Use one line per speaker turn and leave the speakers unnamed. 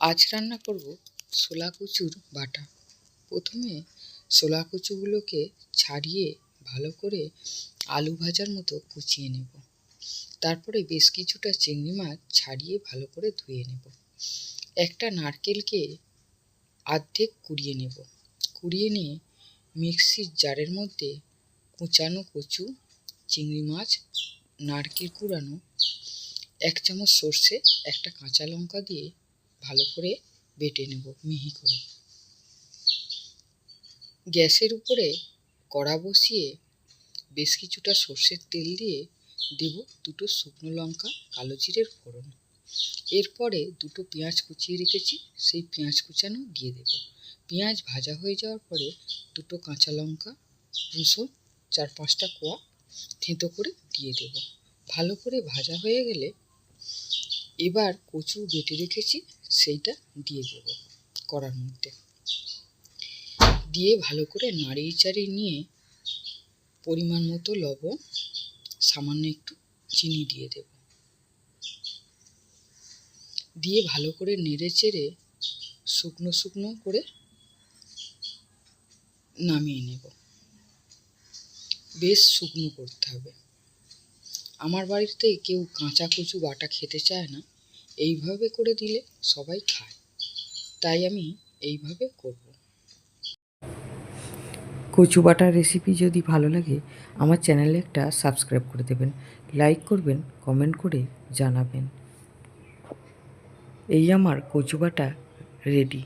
আজ রান্না করব ছোলা কচুর বাটা। প্রথমে ছোলা কচুগুলোকে ছাড়িয়ে ভালো করে আলু ভাজার মতো কুচিয়ে নেব। তারপরে বেশ কিছুটা চিংড়ি মাছ ছাড়িয়ে ভালো করে ধুয়ে নেব। একটা নারকেলকে অর্ধেক কুড়িয়ে নেব। কুড়িয়ে নিয়ে মিক্সির জারের মধ্যে কুচানো কচু, চিংড়ি মাছ, নারকেল কুড়ানো, এক চামচ সর্ষে, একটা কাঁচা লঙ্কা দিয়ে ভালো করে বেটে নেব মিহি করে। গ্যাসের উপরে কড়া বসিয়ে বেশ কিছুটা সর্ষের তেল দিয়ে দেব দুটো শুকনো লঙ্কা, কালো জিরের ফোড়ন। এরপরে দুটো পেঁয়াজ কুচিয়ে রেখেছি, সেই পেঁয়াজ কুচানো দিয়ে দেব। পেঁয়াজ ভাজা হয়ে যাওয়ার পরে দুটো কাঁচা লঙ্কা, রসুন, চার পাঁচটা কোয়া থেঁতো করে দিয়ে দেব। ভালো করে ভাজা হয়ে গেলে এবার কচু বেটে রেখেছি, সেইটা দিয়ে দেব কড়ার মধ্যে। দিয়ে ভালো করে নাড়িয়ে চাড়িয়ে নিয়ে পরিমাণ মতো লবণ, সামান্য একটু চিনি দিয়ে দেব। দিয়ে ভালো করে নেড়ে চেড়ে শুকনো শুকনো করে নামিয়ে নেব। বেশ শুকনো করতে হবে। আমার বাড়িতে কেউ কাঁচা কচু বাটা খেতে চায় না, এইভাবে করে দিলে সবাই খায়। তাই আমি এইভাবে করব।
কচু বাটার রেসিপি যদি ভালো লাগে, আমার চ্যানেলে একটা সাবস্ক্রাইব করে দেবেন লাইক করবেন কমেন্ট করে জানাবেন। এই আমার কচু বাটা রেডি